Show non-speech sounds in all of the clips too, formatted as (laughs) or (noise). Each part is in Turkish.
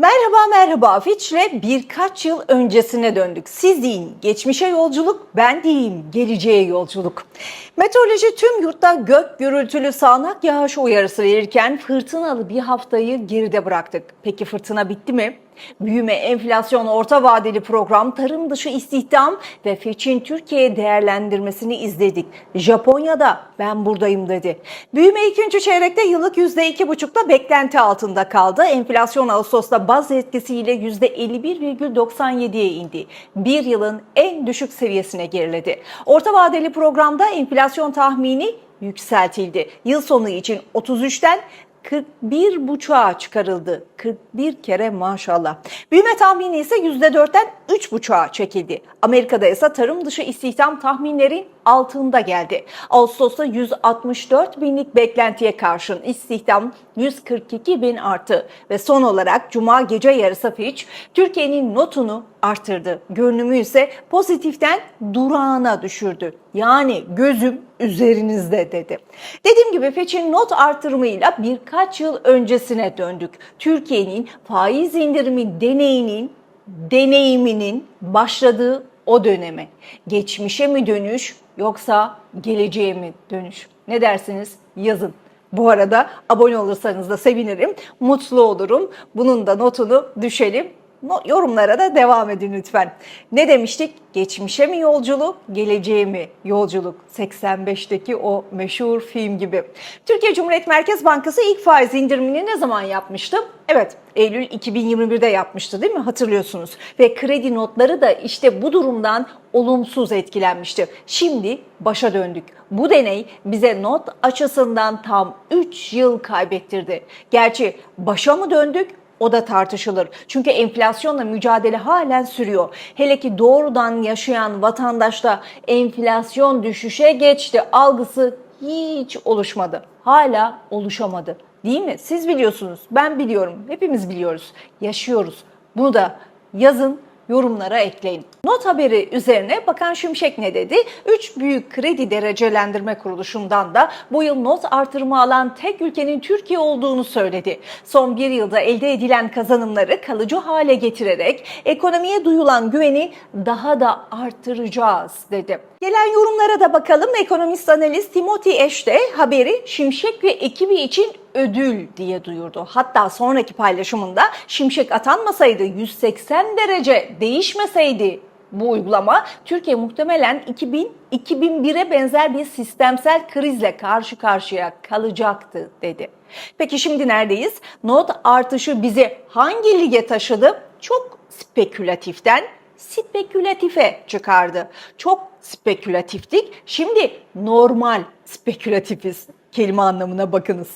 Merhaba merhaba Fitch'le birkaç yıl öncesine döndük. Siz deyin geçmişe yolculuk, ben diyeyim geleceğe yolculuk. Meteoroloji tüm yurtta gök gürültülü sağanak yağış uyarısı verirken fırtınalı bir haftayı geride bıraktık. Peki fırtına bitti mi? Büyüme, enflasyon, orta vadeli program, tarım dışı istihdam ve Fitch'in Türkiye değerlendirmesini izledik. Japonya'da ben buradayım dedi. Büyüme ikinci çeyrekte yıllık %2,5'da beklenti altında kaldı. Enflasyon Ağustos'ta baz etkisiyle %51,97'ye indi. Bir yılın en düşük seviyesine geriledi. Orta vadeli programda enflasyon tahmini yükseltildi. Yıl sonu için 33'ten 41 buçuğa çıkarıldı. 41 kere maşallah. Büyüme tahmini ise %4'ten 3 buçuğa çekildi. Amerika'da ise tarım dışı istihdam tahminlerin altında geldi. Ağustos'ta 164 binlik beklentiye karşın istihdam 142 bin arttı. Ve son olarak Cuma gece yarısı Fitch Türkiye'nin notunu arttırdı. Görünümü ise pozitiften durağına düşürdü. Yani gözüm üzerinizde dedi. Dediğim gibi Fitch'in not artırımıyla birkaç yıl öncesine döndük. Türkiye'nin faiz indirimi deneyinin deneyiminin başladığı o döneme. Geçmişe mi dönüş yoksa geleceğe mi dönüş? Ne dersiniz? Yazın. Bu arada abone olursanız da sevinirim. Mutlu olurum. Bunun da notunu düşelim. Yorumlara da devam edin lütfen. Ne demiştik? Geçmişe mi yolculuk, geleceğe mi yolculuk? 85'teki o meşhur film gibi. Türkiye Cumhuriyet Merkez Bankası ilk faiz indirimini ne zaman yapmıştı? Evet, Eylül 2021'de yapmıştı değil mi? Hatırlıyorsunuz. Ve kredi notları da işte bu durumdan olumsuz etkilenmişti. Şimdi başa döndük. Bu deney bize not açısından tam 3 yıl kaybettirdi. Gerçi başa mı döndük o da tartışılır. Çünkü enflasyonla mücadele halen sürüyor. Hele ki doğrudan yaşayan vatandaşta enflasyon düşüşe geçti algısı hiç oluşmadı. Hala oluşamadı. Değil mi? Siz biliyorsunuz, ben biliyorum, hepimiz biliyoruz. Yaşıyoruz. Bunu da yazın, yorumlara ekleyin. Not haberi üzerine Bakan Şimşek ne dedi? 3 büyük kredi derecelendirme kuruluşundan da bu yıl not artırımı alan tek ülkenin Türkiye olduğunu söyledi. Son bir yılda elde edilen kazanımları kalıcı hale getirerek ekonomiye duyulan güveni daha da artıracağız dedi. Gelen yorumlara da bakalım. Ekonomist analist Timothy Eş de haberi Şimşek ve ekibi için ödül diye duyurdu. Hatta sonraki paylaşımında Şimşek atanmasaydı 180 derece değişmeseydi bu uygulama Türkiye muhtemelen 2000 2001'e benzer bir sistemsel krizle karşı karşıya kalacaktı dedi. Peki şimdi neredeyiz? Not artışı bizi hangi lige taşıdı? Çok spekülatiften spekülatife çıkardı. Çok spekülatiftik. Şimdi normal spekülatifiz. Kelime anlamına bakınız.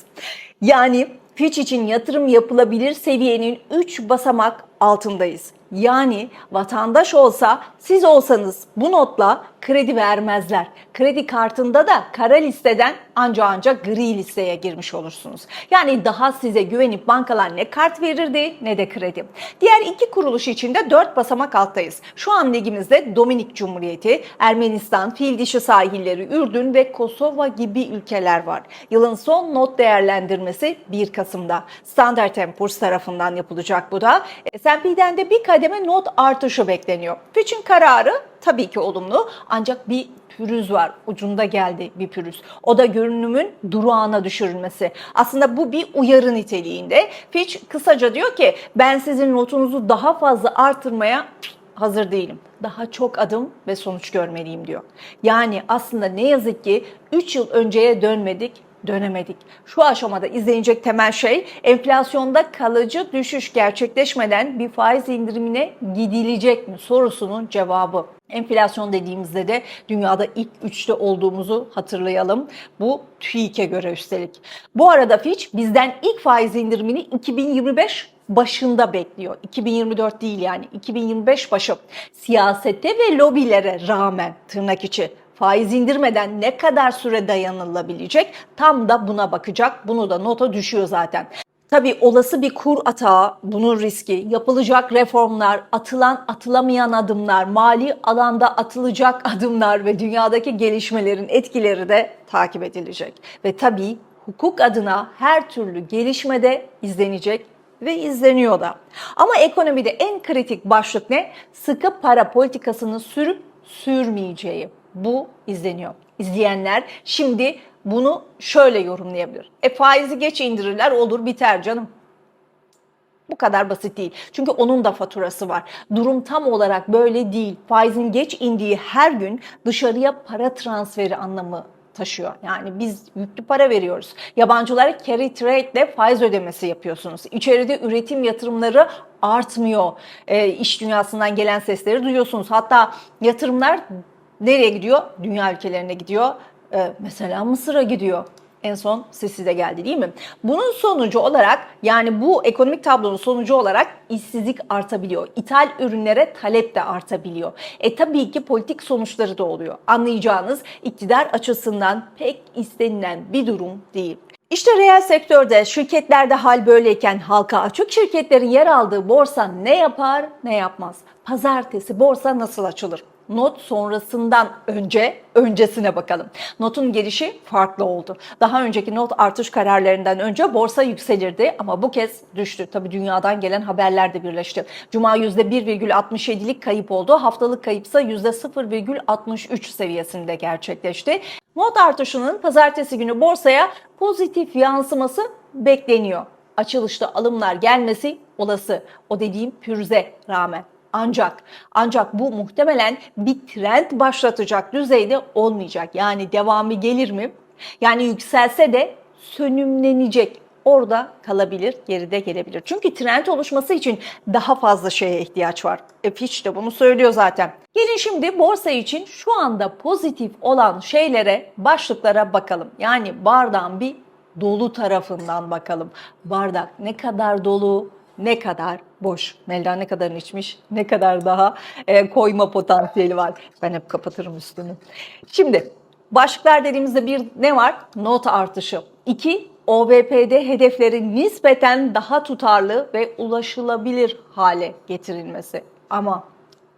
Yani Fitch için yatırım yapılabilir seviyenin 3 basamak altındayız. Yani vatandaş olsa siz olsanız bu notla kredi vermezler. Kredi kartında da kara listeden anca anca gri listeye girmiş olursunuz. Yani daha size güvenip bankalar ne kart verirdi ne de kredi. Diğer iki kuruluş için de 4 basamak alttayız. Şu an ligimizde Dominik Cumhuriyeti, Ermenistan, Fil Dişi Sahilleri, Ürdün ve Kosova gibi ülkeler var. Yılın son not değerlendirmesi 1 Kasım'da. Standard Poor's tarafından yapılacak bu da. S&P'den de bir kademe not artışı bekleniyor. Fitch'in kararı tabii ki olumlu ancak bir pürüz var. Ucunda geldi bir pürüz. O da görünümün durağına düşürülmesi. Aslında bu bir uyarı niteliğinde. Fitch kısaca diyor ki ben sizin notunuzu daha fazla artırmaya hazır değilim. Daha çok adım ve sonuç görmeliyim diyor. Yani aslında ne yazık ki 3 yıl önceye dönmedik, dönemedik. Şu aşamada izlenecek temel şey enflasyonda kalıcı düşüş gerçekleşmeden bir faiz indirimine gidilecek mi sorusunun cevabı. Enflasyon dediğimizde de dünyada ilk üçte olduğumuzu hatırlayalım. Bu TÜİK'e göre üstelik. Bu arada Fitch bizden ilk faiz indirimini 2025 başında bekliyor. 2024 değil yani 2025 başı. Siyasete ve lobilere rağmen tırnak içi faiz indirmeden ne kadar süre dayanılabilecek tam da buna bakacak. Bunu da nota düşüyor zaten. Tabii olası bir kur atağı, bunun riski, yapılacak reformlar, atılan atılamayan adımlar, mali alanda atılacak (laughs) adımlar ve dünyadaki gelişmelerin etkileri de takip edilecek. Ve tabii hukuk adına her türlü gelişmede izlenecek ve izleniyor da. Ama ekonomide en kritik başlık ne? Sıkı para politikasını sürüp sürmeyeceği. Bu izleniyor. İzleyenler şimdi bunu şöyle yorumlayabilir. E faizi geç indirirler olur biter canım. Bu kadar basit değil. Çünkü onun da faturası var. Durum tam olarak böyle değil. Faizin geç indiği her gün dışarıya para transferi anlamı taşıyor. Yani biz yüklü para veriyoruz. Yabancılara carry trade ile faiz ödemesi yapıyorsunuz. İçeride üretim yatırımları artmıyor. E, iş dünyasından gelen sesleri duyuyorsunuz. Hatta yatırımlar nereye gidiyor? Dünya ülkelerine gidiyor. E, mesela Mısır'a gidiyor. En son sesi de geldi değil mi? Bunun sonucu olarak yani bu ekonomik tablonun sonucu olarak işsizlik artabiliyor. İthal ürünlere talep de artabiliyor. E tabii ki politik sonuçları da oluyor. Anlayacağınız iktidar açısından pek istenilen bir durum değil. İşte reel sektörde, şirketlerde hal böyleyken halka açık şirketlerin yer aldığı borsa ne yapar ne yapmaz? Pazartesi borsa nasıl açılır? Not sonrasından önce öncesine bakalım. Notun gelişi farklı oldu. Daha önceki not artış kararlarından önce borsa yükselirdi ama bu kez düştü. Tabi dünyadan gelen haberler de birleşti. Cuma %1,67'lik kayıp oldu. Haftalık kayıpsa %0,63 seviyesinde gerçekleşti. Not artışının pazartesi günü borsaya pozitif yansıması bekleniyor. Açılışta alımlar gelmesi olası. O dediğim pürüze rağmen. Ancak ancak bu muhtemelen bir trend başlatacak düzeyde olmayacak. Yani devamı gelir mi? Yani yükselse de sönümlenecek. Orada kalabilir, geride gelebilir. Çünkü trend oluşması için daha fazla şeye ihtiyaç var. E Fitch de bunu söylüyor zaten. Gelin şimdi borsa için şu anda pozitif olan şeylere, başlıklara bakalım. Yani bardağın bir dolu tarafından bakalım. Bardak ne kadar dolu, ne kadar boş. Melda ne kadarını içmiş, ne kadar daha e, koyma potansiyeli var. Ben hep kapatırım üstünü. Şimdi başlıklar dediğimizde bir ne var? Not artışı. İki, OVP'de hedeflerin nispeten daha tutarlı ve ulaşılabilir hale getirilmesi. Ama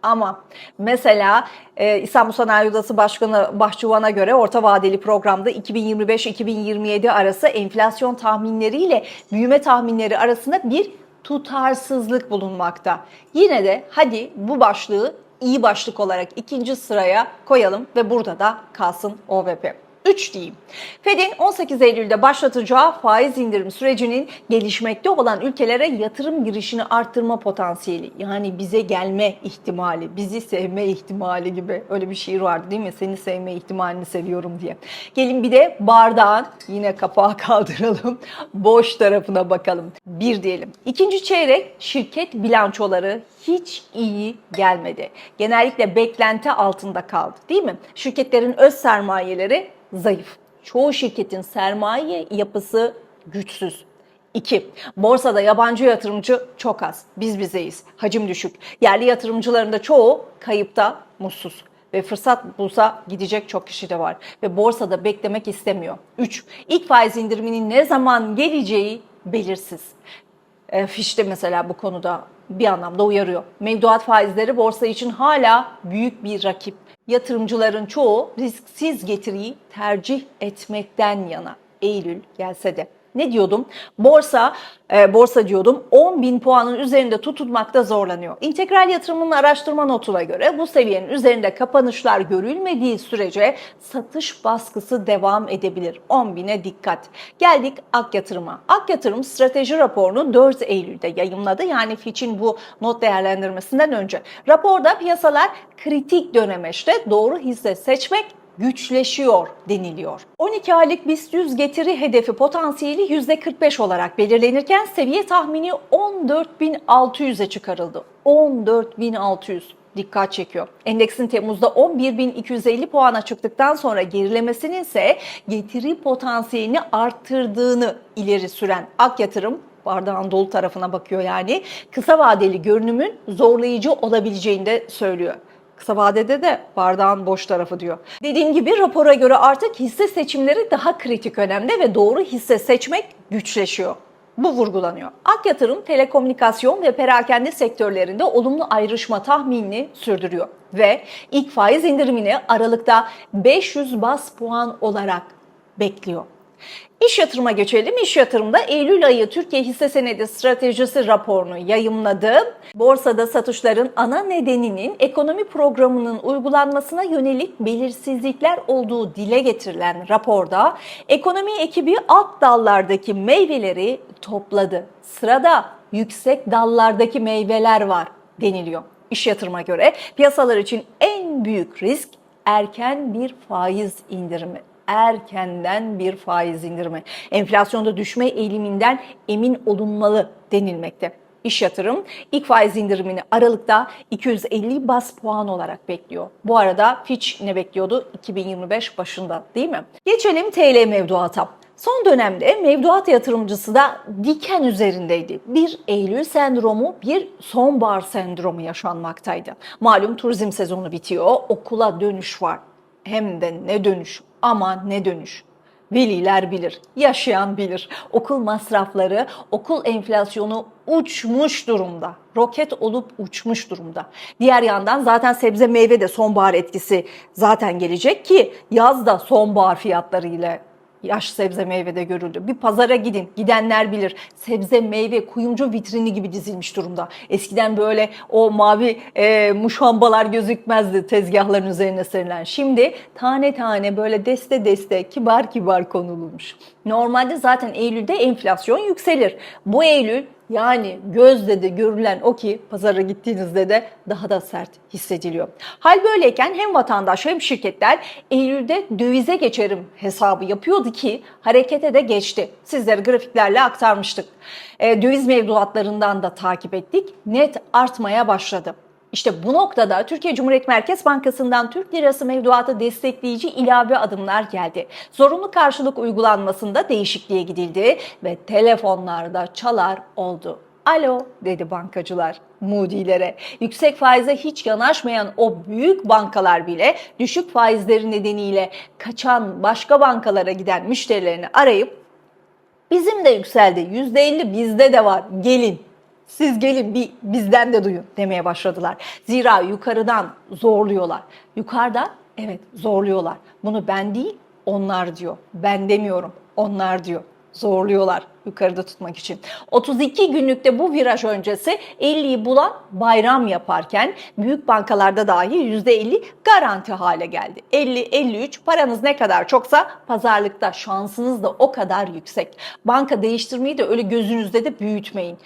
ama mesela e, İstanbul Sanayi Odası Başkanı Bahçıvan'a göre orta vadeli programda 2025-2027 arası enflasyon tahminleriyle büyüme tahminleri arasında bir tutarsızlık bulunmakta. Yine de hadi bu başlığı iyi başlık olarak ikinci sıraya koyalım ve burada da kalsın OVP. 3 diyeyim. Fed'in 18 Eylül'de başlatacağı faiz indirim sürecinin gelişmekte olan ülkelere yatırım girişini arttırma potansiyeli. Yani bize gelme ihtimali, bizi sevme ihtimali gibi öyle bir şiir vardı değil mi? Seni sevme ihtimalini seviyorum diye. Gelin bir de bardağın yine kapağı (laughs) kaldıralım. Boş tarafına bakalım. Bir diyelim. İkinci çeyrek şirket bilançoları hiç iyi gelmedi. Genellikle beklenti altında kaldı değil mi? Şirketlerin öz sermayeleri zayıf. Çoğu şirketin sermaye yapısı güçsüz. 2. Borsada yabancı yatırımcı çok az. Biz bizeyiz. Hacim düşük. Yerli yatırımcıların da çoğu kayıpta, mutsuz. Ve fırsat bulsa gidecek çok kişi de var. Ve borsada beklemek istemiyor. 3. İlk faiz indiriminin ne zaman geleceği belirsiz. E, Fiş de mesela bu konuda bir anlamda uyarıyor. Mevduat faizleri borsa için hala büyük bir rakip. Yatırımcıların çoğu risksiz getiriyi tercih etmekten yana. Eylül gelse de. Ne diyordum? Borsa, e, borsa diyordum 10 bin puanın üzerinde tutulmakta zorlanıyor. İntegral yatırımın araştırma notuna göre bu seviyenin üzerinde kapanışlar görülmediği sürece satış baskısı devam edebilir. 10 bine dikkat. Geldik Ak Yatırım'a. Ak Yatırım strateji raporunu 4 Eylül'de yayımladı. Yani Fitch'in bu not değerlendirmesinden önce. Raporda piyasalar kritik dönemeçte doğru hisse seçmek güçleşiyor deniliyor. 12 aylık BIST 100 getiri hedefi potansiyeli %45 olarak belirlenirken seviye tahmini 14.600'e çıkarıldı. 14.600 dikkat çekiyor. Endeksin Temmuz'da 11.250 puana çıktıktan sonra gerilemesinin ise getiri potansiyelini arttırdığını ileri süren Ak Yatırım bardağın dolu tarafına bakıyor yani. Kısa vadeli görünümün zorlayıcı olabileceğini de söylüyor. Kısa vadede de bardağın boş tarafı diyor. Dediğim gibi rapora göre artık hisse seçimleri daha kritik önemde ve doğru hisse seçmek güçleşiyor. Bu vurgulanıyor. Ak Yatırım telekomünikasyon ve perakende sektörlerinde olumlu ayrışma tahminini sürdürüyor ve ilk faiz indirimini Aralık'ta 500 bas puan olarak bekliyor. İş yatırıma geçelim. İş yatırımda Eylül ayı Türkiye hisse senedi stratejisi raporunu yayımladı. Borsada satışların ana nedeninin ekonomi programının uygulanmasına yönelik belirsizlikler olduğu dile getirilen raporda ekonomi ekibi alt dallardaki meyveleri topladı. Sırada yüksek dallardaki meyveler var deniliyor. İş yatırıma göre piyasalar için en büyük risk erken bir faiz indirimi erkenden bir faiz indirimi. Enflasyonda düşme eğiliminden emin olunmalı denilmekte. İş yatırım ilk faiz indirimini Aralık'ta 250 bas puan olarak bekliyor. Bu arada Fitch ne bekliyordu? 2025 başında değil mi? Geçelim TL mevduata. Son dönemde mevduat yatırımcısı da diken üzerindeydi. Bir Eylül sendromu, bir sonbahar sendromu yaşanmaktaydı. Malum turizm sezonu bitiyor, okula dönüş var. Hem de ne dönüş, ama ne dönüş. Veliler bilir, yaşayan bilir. Okul masrafları, okul enflasyonu uçmuş durumda. Roket olup uçmuş durumda. Diğer yandan zaten sebze meyve de sonbahar etkisi zaten gelecek ki yaz da sonbahar fiyatları ile yaş sebze meyvede görüldü. Bir pazara gidin, gidenler bilir. Sebze meyve kuyumcu vitrini gibi dizilmiş durumda. Eskiden böyle o mavi e, muşambalar gözükmezdi tezgahların üzerine serilen. Şimdi tane tane böyle deste deste kibar kibar konulmuş. Normalde zaten Eylül'de enflasyon yükselir. Bu Eylül yani gözle de görülen o ki pazara gittiğinizde de daha da sert hissediliyor. Hal böyleyken hem vatandaş hem şirketler Eylül'de dövize geçerim hesabı yapıyordu ki harekete de geçti. Sizlere grafiklerle aktarmıştık. E, döviz mevduatlarından da takip ettik. Net artmaya başladı. İşte bu noktada Türkiye Cumhuriyet Merkez Bankası'ndan Türk Lirası mevduatı destekleyici ilave adımlar geldi. Zorunlu karşılık uygulanmasında değişikliğe gidildi ve telefonlarda çalar oldu. Alo dedi bankacılar Moody'lere. Yüksek faize hiç yanaşmayan o büyük bankalar bile düşük faizleri nedeniyle kaçan başka bankalara giden müşterilerini arayıp bizim de yükseldi %50 bizde de var gelin siz gelin bir bizden de duyun demeye başladılar. Zira yukarıdan zorluyorlar. Yukarıda evet zorluyorlar. Bunu ben değil onlar diyor. Ben demiyorum onlar diyor. Zorluyorlar yukarıda tutmak için. 32 günlükte bu viraj öncesi 50'yi bulan bayram yaparken büyük bankalarda dahi %50 garanti hale geldi. 50-53 paranız ne kadar çoksa pazarlıkta şansınız da o kadar yüksek. Banka değiştirmeyi de öyle gözünüzde de büyütmeyin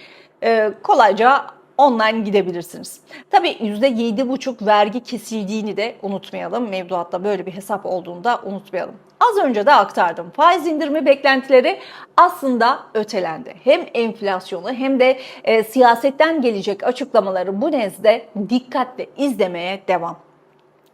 e, kolayca online gidebilirsiniz. Tabii %7,5 vergi kesildiğini de unutmayalım. Mevduatta böyle bir hesap olduğunu da unutmayalım. Az önce de aktardım. Faiz indirme beklentileri aslında ötelendi. Hem enflasyonu hem de e, siyasetten gelecek açıklamaları bu nezde dikkatle izlemeye devam.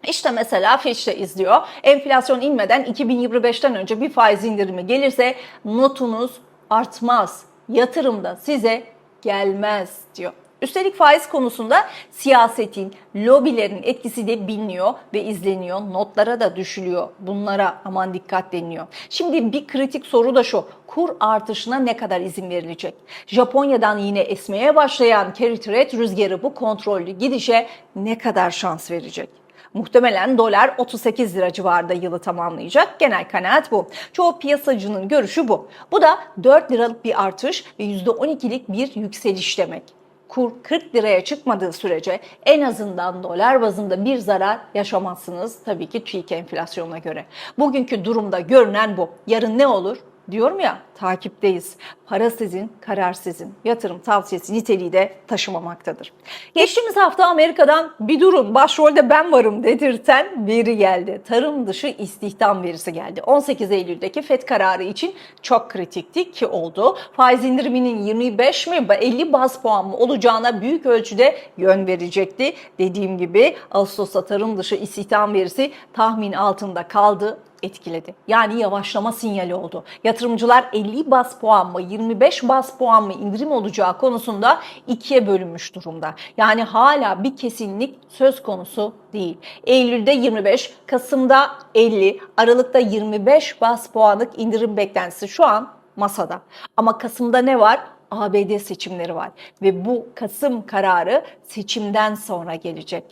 İşte mesela Fitch de izliyor. Enflasyon inmeden 2025'ten önce bir faiz indirimi gelirse notunuz artmaz. Yatırımda size gelmez diyor. Üstelik faiz konusunda siyasetin, lobilerin etkisi de biliniyor ve izleniyor. Notlara da düşülüyor. Bunlara aman dikkat deniliyor. Şimdi bir kritik soru da şu. Kur artışına ne kadar izin verilecek? Japonya'dan yine esmeye başlayan carry trade rüzgarı bu kontrollü gidişe ne kadar şans verecek? Muhtemelen dolar 38 lira civarında yılı tamamlayacak. Genel kanaat bu. Çoğu piyasacının görüşü bu. Bu da 4 liralık bir artış ve %12'lik bir yükseliş demek kur 40 liraya çıkmadığı sürece en azından dolar bazında bir zarar yaşamazsınız tabii ki TÜİK enflasyonuna göre. Bugünkü durumda görünen bu. Yarın ne olur? Diyorum ya takipteyiz. Para sizin, karar sizin. Yatırım tavsiyesi niteliği de taşımamaktadır. Geçtiğimiz hafta Amerika'dan bir durun başrolde ben varım dedirten veri geldi. Tarım dışı istihdam verisi geldi. 18 Eylül'deki FED kararı için çok kritikti ki oldu. Faiz indiriminin 25 mi 50 bas puan mı olacağına büyük ölçüde yön verecekti. Dediğim gibi Ağustos'ta tarım dışı istihdam verisi tahmin altında kaldı etkiledi. Yani yavaşlama sinyali oldu. Yatırımcılar 50 bas puan mı 25 bas puan mı indirim olacağı konusunda ikiye bölünmüş durumda. Yani hala bir kesinlik söz konusu değil. Eylül'de 25, Kasım'da 50, Aralık'ta 25 bas puanlık indirim beklentisi şu an masada. Ama Kasım'da ne var? ABD seçimleri var ve bu Kasım kararı seçimden sonra gelecek.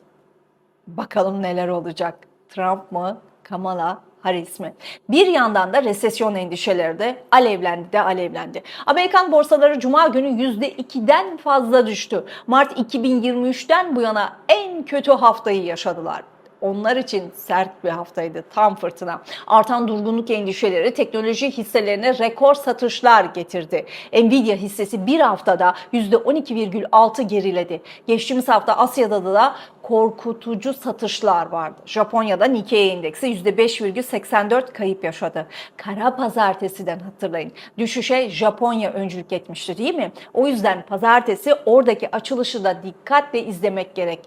Bakalım neler olacak. Trump mı, Kamala ismi. Bir yandan da resesyon endişeleri de alevlendi de alevlendi. Amerikan borsaları cuma günü %2'den fazla düştü. Mart 2023'ten bu yana en kötü haftayı yaşadılar. Onlar için sert bir haftaydı, tam fırtına. Artan durgunluk endişeleri teknoloji hisselerine rekor satışlar getirdi. Nvidia hissesi bir haftada %12,6 geriledi. Geçtiğimiz hafta Asya'da da korkutucu satışlar vardı. Japonya'da Nikkei endeksi %5,84 kayıp yaşadı. Kara pazartesiden hatırlayın. Düşüşe Japonya öncülük etmişti değil mi? O yüzden pazartesi oradaki açılışı da dikkatle izlemek gerek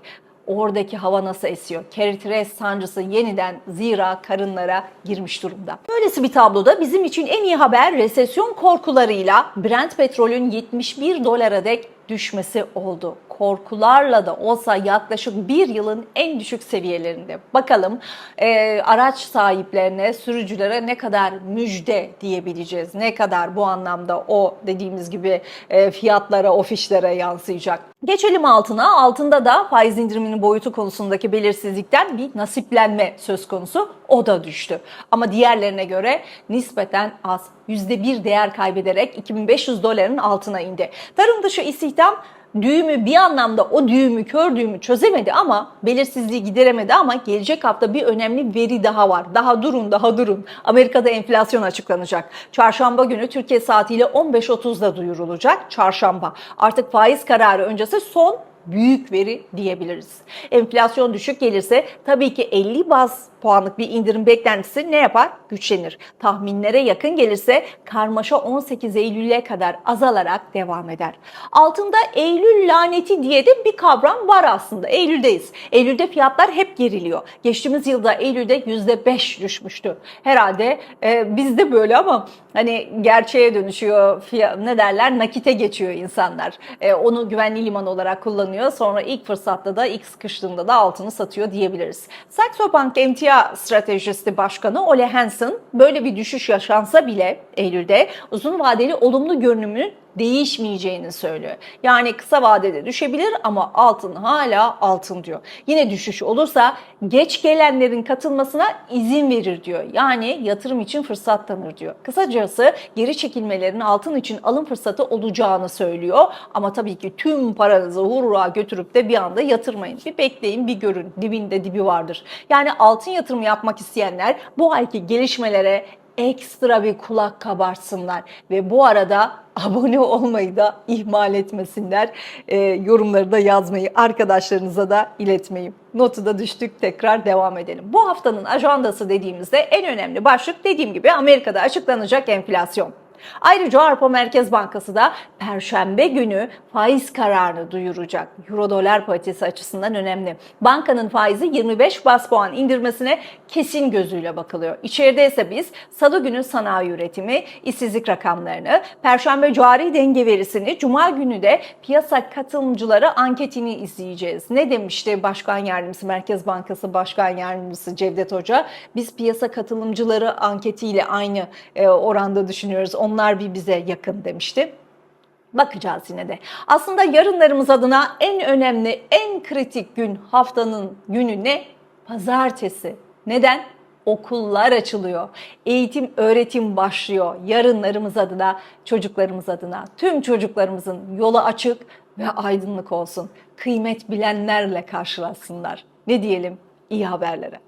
oradaki hava nasıl esiyor? Keritres sancısı yeniden zira karınlara girmiş durumda. Böylesi bir tabloda bizim için en iyi haber resesyon korkularıyla Brent petrolün 71 dolara dek düşmesi oldu. Korkularla da olsa yaklaşık bir yılın en düşük seviyelerinde. Bakalım e, araç sahiplerine, sürücülere ne kadar müjde diyebileceğiz. Ne kadar bu anlamda o dediğimiz gibi e, fiyatlara, ofişlere yansıyacak. Geçelim altına. Altında da faiz indiriminin boyutu konusundaki belirsizlikten bir nasiplenme söz konusu. O da düştü. Ama diğerlerine göre nispeten az. %1 değer kaybederek 2500 doların altına indi. Tarım dışı istihdam düğümü bir anlamda o düğümü kör düğümü çözemedi ama belirsizliği gideremedi ama gelecek hafta bir önemli veri daha var. Daha durun daha durun. Amerika'da enflasyon açıklanacak. Çarşamba günü Türkiye saatiyle 15.30'da duyurulacak. Çarşamba. Artık faiz kararı öncesi son büyük veri diyebiliriz. Enflasyon düşük gelirse tabii ki 50 baz puanlık bir indirim beklentisi ne yapar? Güçlenir. Tahminlere yakın gelirse karmaşa 18 Eylül'e kadar azalarak devam eder. Altında Eylül laneti diye de bir kavram var aslında. Eylül'deyiz. Eylül'de fiyatlar hep geriliyor. Geçtiğimiz yılda Eylül'de %5 düşmüştü. Herhalde e, bizde böyle ama hani gerçeğe dönüşüyor. Ne derler? Nakite geçiyor insanlar. E, onu güvenli liman olarak kullanıyor. Sonra ilk fırsatta da ilk sıkıştığında da altını satıyor diyebiliriz. Saxo Bank emtia stratejisti başkanı Ole Hansen böyle bir düşüş yaşansa bile Eylül'de uzun vadeli olumlu görünümünün değişmeyeceğini söylüyor. Yani kısa vadede düşebilir ama altın hala altın diyor. Yine düşüş olursa geç gelenlerin katılmasına izin verir diyor. Yani yatırım için fırsat tanır diyor. Kısacası geri çekilmelerin altın için alım fırsatı olacağını söylüyor. Ama tabii ki tüm paranızı hurra götürüp de bir anda yatırmayın. Bir bekleyin bir görün. Dibinde dibi vardır. Yani altın yatırımı yapmak isteyenler bu ayki gelişmelere ekstra bir kulak kabarsınlar ve bu arada (laughs) abone olmayı da ihmal etmesinler. Ee, yorumları da yazmayı, arkadaşlarınıza da iletmeyi. Notu da düştük, tekrar devam edelim. Bu haftanın ajandası dediğimizde en önemli başlık dediğim gibi Amerika'da açıklanacak enflasyon. Ayrıca Avrupa Merkez Bankası da Perşembe günü faiz kararını duyuracak. Euro dolar paritesi açısından önemli. Bankanın faizi 25 bas puan indirmesine kesin gözüyle bakılıyor. İçeride ise biz salı günü sanayi üretimi, işsizlik rakamlarını, Perşembe cari denge verisini, Cuma günü de piyasa katılımcıları anketini izleyeceğiz. Ne demişti Başkan Yardımcısı, Merkez Bankası Başkan Yardımcısı Cevdet Hoca? Biz piyasa katılımcıları anketiyle aynı e, oranda düşünüyoruz. Onlar bir bize yakın demişti. Bakacağız yine de. Aslında yarınlarımız adına en önemli, en kritik gün haftanın günü ne? Pazartesi. Neden? Okullar açılıyor. Eğitim, öğretim başlıyor. Yarınlarımız adına, çocuklarımız adına, tüm çocuklarımızın yolu açık ve aydınlık olsun. Kıymet bilenlerle karşılaşsınlar. Ne diyelim? İyi haberlere.